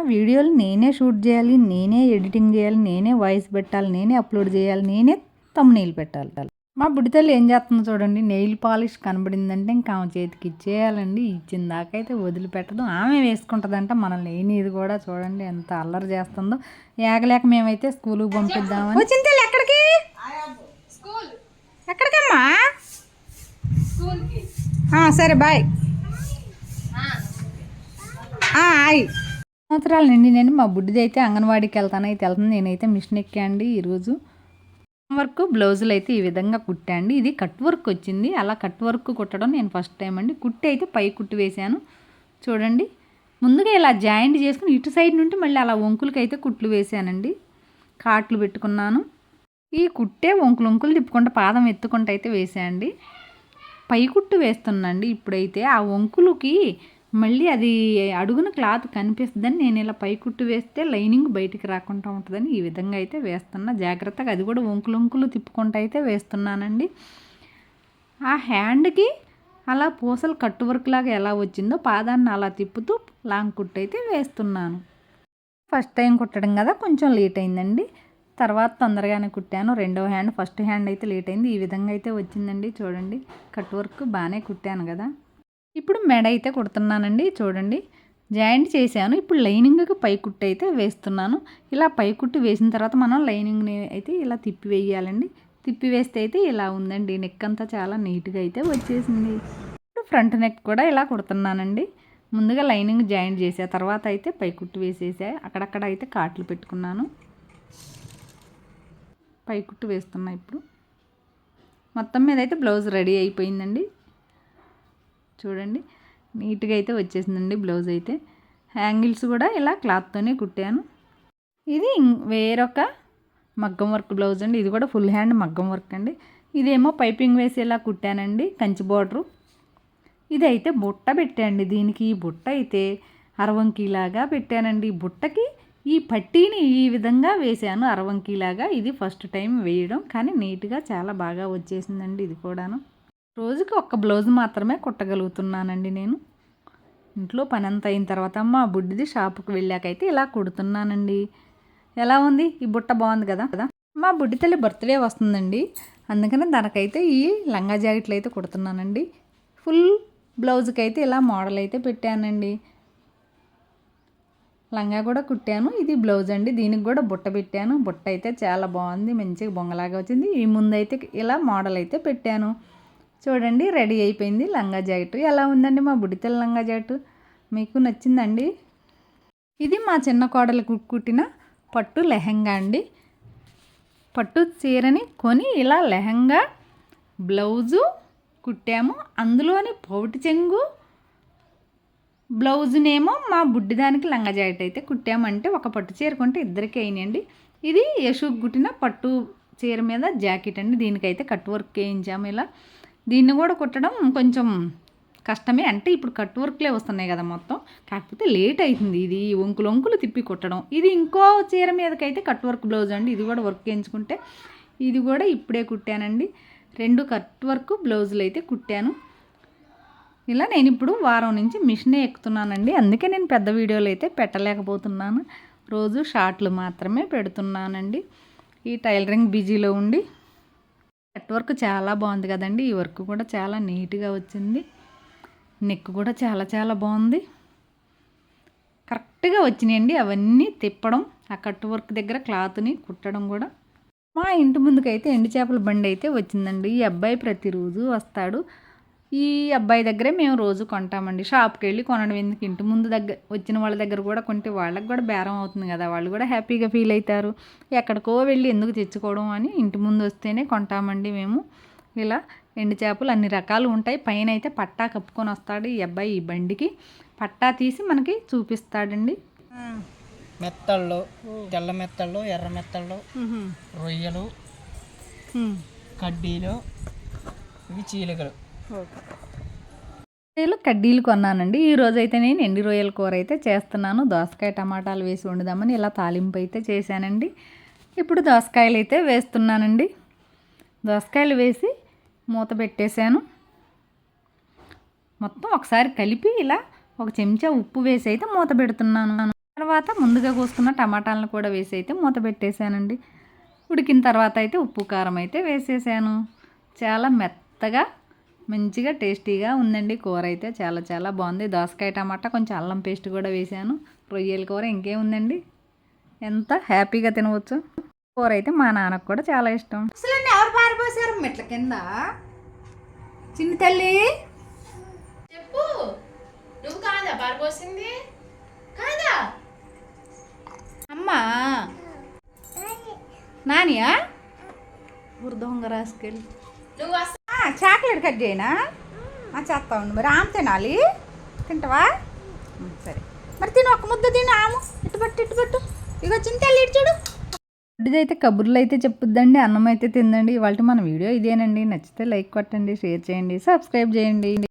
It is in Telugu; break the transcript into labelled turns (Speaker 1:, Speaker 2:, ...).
Speaker 1: ఆ వీడియోలు నేనే షూట్ చేయాలి నేనే ఎడిటింగ్ చేయాలి నేనే వాయిస్ పెట్టాలి నేనే అప్లోడ్ చేయాలి నేనే తమ్మునీళ్ళు పెట్టాలి మా బుడితల్లి ఏం చేస్తుందో చూడండి నెయిల్ పాలిష్ కనబడిందంటే ఇంకా ఆమె చేతికి ఇచ్చేయాలండి. ఇచ్చిన దాకా అయితే వదిలిపెట్టదు. ఆమె వేసుకుంటుందంట మనల్ని ఇది కూడా చూడండి ఎంత అల్లరి చేస్తుందో. ఏగలేక మేమైతే స్కూల్కి పంపిద్దామని. ఎక్కడికి? ఎక్కడికమ్మా? సరే బాయ్. హాయ్ సంవత్సరాలు నిండి నేను మా బుడ్డిది అయితే అంగన్వాడీకి వెళ్తాను అయితే వెళ్తాను. నేనైతే మిషన్ ఎక్కాండి ఈరోజు వర్క్ బ్లౌజులు అయితే ఈ విధంగా కుట్టాండి. ఇది కట్ వర్క్ వచ్చింది. అలా కట్ వర్క్ కుట్టడం నేను ఫస్ట్ టైం అండి. కుట్టి అయితే పై కుట్టి వేశాను. చూడండి. ముందుగా ఇలా జాయింట్ చేసుకుని ఇటు సైడ్ నుండి మళ్ళీ అలా వంకులకి అయితే కుట్లు వేశానండి. కాట్లు పెట్టుకున్నాను. ఈ కుట్టే వంకులు వంకులు తిప్పుకుంటూ పాదం ఎత్తుకుంటూ అయితే వేసాయండి పై కుట్టు వేస్తున్నాండి ఇప్పుడైతే. ఆ వంకులకి మళ్ళీ అది అడుగున క్లాత్ కనిపిస్తుందని నేను ఇలా పై కుట్టు వేస్తే లైనింగ్ బయటికి రాకుండా ఉంటుందని ఈ విధంగా అయితే వేస్తున్నా. జాగ్రత్తగా అది కూడా వంకులు వంకులు తిప్పుకుంటూ అయితే వేస్తున్నానండి. ఆ హ్యాండ్కి అలా పూసలు కట్టు వర్క్ లాగా ఎలా వచ్చిందో పాదాన్ని అలా తిప్పుతూ లాంగ్ కుట్టు అయితే వేస్తున్నాను. ఫస్ట్ టైం కుట్టడం కదా కొంచెం లేట్ అయిందండి. తర్వాత తొందరగానే కుట్టాను. రెండో హ్యాండ్ ఫస్ట్ హ్యాండ్ అయితే లేట్ అయింది. ఈ విధంగా అయితే వచ్చిందండి. చూడండి కట్ వర్క్ బాగానే కుట్టాను కదా. ఇప్పుడు మెడ అయితే కుడుతున్నానండి చూడండి. జాయింట్ చేశాను. ఇప్పుడు లైనింగ్కి పైకుట్టు అయితే వేస్తున్నాను. ఇలా పైకుట్టు వేసిన తర్వాత మనం లైనింగ్ని అయితే ఇలా తిప్పి వేయాలండి. తిప్పి వేస్తే అయితే ఇలా ఉందండి. నెక్ అంతా చాలా నీట్గా అయితే వచ్చేసింది. ఇప్పుడు ఫ్రంట్ నెక్ కూడా ఇలా కుడుతున్నానండి. ముందుగా లైనింగ్ జాయింట్ చేసా. తర్వాత అయితే పైకుట్టు వేసేసా. అక్కడక్కడ అయితే కాట్లు పెట్టుకున్నాను. పైకుట్టు వేస్తున్నా ఇప్పుడు. మొత్తం మీద అయితే బ్లౌజ్ రెడీ అయిపోయిందండి. చూడండి. నీట్గా అయితే వచ్చేసిందండి బ్లౌజ్ అయితే. హ్యాంగిల్స్ కూడా ఇలా క్లాత్తోనే కుట్టాను. ఇది ఇం- వేరొక మగ్గం వర్క్ బ్లౌజ్ అండి. ఇది కూడా ఫుల్ హ్యాండ్ మగ్గం వర్క్ అండి. ఇదేమో పైపింగ్ వేసి ఇలా కుట్టానండి. కంచి బార్డరు. ఇది అయితే బుట్ట పెట్టండి దీనికి ఈ బుట్ట అయితే అరవంకిలాగా పెట్టానండి. ఈ బుట్టకి ఈ పట్టీని ఈ విధంగా వేశాను అరవంకిలాగా. ఇది ఫస్ట్ టైం వేయడం. కానీ నీట్గా చాలా బాగా వచ్చేసిందండి ఇది కూడాను. రోజుకి ఒక్క బ్లౌజ్ మాత్రమే కుట్టగలుగుతున్నానండి నేను. ఇంట్లో పని అంతా అయిన తర్వాత మా బుడ్డిది షాపుకి వెళ్ళాకైతే ఇలా కుడుతున్నానండి. ఎలా ఉంది? ఈ బుట్ట బాగుంది కదా? కదా మా బుడ్డి తల్లి బర్త్డే వస్తుందండి. అందుకని దానికైతే ఈ లంగా జాకెట్లు అయితే కుడుతున్నానండి. ఫుల్ బ్లౌజ్కి అయితే ఇలా మోడల్ అయితే పెట్టానండి. లంగా కూడా కుట్టాను ఇది బ్లౌజ్ అండి. దీనికి కూడా బుట్ట పెట్టాను. బుట్ట అయితే చాలా బాగుంది మంచిగా బొంగలాగా వచ్చింది. ఈ ముందైతే ఇలా మోడల్ అయితే పెట్టాను. చూడండి రెడీ అయిపోయింది లంగా జాకెట్. ఎలా ఉందండి మా బుడితెల లంగా జాకెట్? మీకు నచ్చిందండి? ఇది మా చిన్న కోడలు కుట్టిన పట్టు లెహంగా అండి. పట్టు చీరని కొని ఇలా లెహంగా బ్లౌజు కుట్టాము. అందులోని పౌటి చెంగు బ్లౌజునేమో మా బుడ్డిదానికి లంగా జాకెట్ అయితే కుట్టామంటే ఒక పట్టు చీర కొంటే ఇద్దరికి అయినాయండి. ఇది యశుకు కుట్టిన పట్టు చీర మీద జాకెట్ అండి. దీనికైతే కట్ వర్క్ వేయించాము ఇలా. దీన్ని కూడా కుట్టడం కొంచెం కష్టమే. అంటే ఇప్పుడు కట్ వర్క్లే వస్తున్నాయి కదా మొత్తం. కాకపోతే లేట్ అవుతుంది ఇది వంకులు వంకులు తిప్పి కుట్టడం. ఇది ఇంకో చీర మీదకైతే కట్ వర్క్ బ్లౌజ్ అండి. ఇది కూడా వర్క్ ఎంచుకుంటే ఇది కూడా ఇప్పుడే కుట్టానండి. రెండు కట్ వర్క్ బ్లౌజులు అయితే కుట్టాను. ఇలా నేను ఇప్పుడు వారం నుంచి మిషనే ఎక్కుతున్నానండి. అందుకే నేను పెద్ద వీడియోలు అయితే పెట్టలేకపోతున్నాను. రోజు షార్ట్లు మాత్రమే పెడుతున్నానండి. ఈ టైలరింగ్ బిజీలో ఉండి నెట్వర్క్ చాలా బాగుంది కదండి. ఈ వర్క్ కూడా చాలా నీట్గా వచ్చింది. నెక్ కూడా చాలా చాలా బాగుంది. కరెక్ట్గా వచ్చినాయండి అవన్నీ తిప్పడం ఆ కట్ వర్క్ దగ్గర క్లాత్ని కుట్టడం కూడా. మా ఇంటి ముందుకైతే ఎండు చేపల బండి అయితే వచ్చిందండి. ఈ అబ్బాయి ప్రతిరోజు వస్తాడు. ఈ అబ్బాయి దగ్గరే మేము రోజు కొంటామండి. షాప్కి వెళ్ళి కొనడం ఎందుకు? ఇంటి ముందు దగ్గర వచ్చిన వాళ్ళ దగ్గర కూడా కొంటే వాళ్ళకి కూడా బేరం అవుతుంది కదా. వాళ్ళు కూడా హ్యాపీగా ఫీల్ అవుతారు. ఎక్కడికో వెళ్ళి ఎందుకు తెచ్చుకోవడం అని ఇంటి ముందు వస్తేనే కొంటామండి మేము. ఇలా ఎండు చేపలు అన్ని రకాలు ఉంటాయి. పైన అయితే పట్టా కప్పుకొని వస్తాడు ఈ అబ్బాయి ఈ బండికి. పట్టా తీసి మనకి చూపిస్తాడండి.
Speaker 2: మెత్తళ్ళు తెల్ల మెత్తళ్ళు ఎర్ర మెత్తళ్ళు రొయ్యలు కడ్డీలు ఇవి చీలికలు.
Speaker 1: రొయ్యలు కడ్డీలు కొన్నానండి. ఈ రోజైతే అయితే నేను ఎండి రొయ్యల కూర అయితే చేస్తున్నాను. దోసకాయ టమాటాలు వేసి వండుదామని ఇలా తాలింపు అయితే చేశానండి. ఇప్పుడు దోసకాయలు అయితే వేస్తున్నానండి. దోసకాయలు వేసి మూత పెట్టేశాను. మొత్తం ఒకసారి కలిపి ఇలా ఒక చెంచా ఉప్పు వేసి అయితే మూత పెడుతున్నాను. తర్వాత ముందుగా కోసుకున్న టమాటాలను కూడా వేసి అయితే మూత పెట్టేశానండి. ఉడికిన తర్వాత అయితే ఉప్పు కారం అయితే వేసేసాను. చాలా మెత్తగా మంచిగా టేస్టీగా ఉందండి. కూర అయితే చాలా చాలా బాగుంది. దోసకాయ టమాటా కొంచెం అల్లం పేస్ట్ కూడా వేసాను. రొయ్యల కూర ఇంకేముందండి ఎంత హ్యాపీగా తినవచ్చు. కూర అయితే మా నాన్నకు కూడా చాలా ఇష్టం. అసలు ఎవరు పారిపోసారు? మెట్ల కింద. చిన్న తల్లి.
Speaker 3: చెప్పు. నువ్వు కాదా పారిపోసింది? కాదా?
Speaker 1: అమ్మా. నానియా? దొంగ రాసుకెళ్ళి.
Speaker 3: నువ్వు
Speaker 1: చాక్లెట్ కట్ చేయనా? చేస్తా ఉండు. మరి ఆమె తినాలి? తింటావా? సరే. మరి తిను ఒక ముద్ద తిను ఆము. ఇటు పట్టు ఇటు పట్టు. ఇక చింతల్లి ఇటు చూడు. అయితే కబుర్లు అయితే చెప్పుద్దండి అన్నం అయితే తిందండి. ఇవాళ మన వీడియో ఇదేనండి. నచ్చితే లైక్ కొట్టండి షేర్ చేయండి సబ్స్క్రైబ్ చేయండి.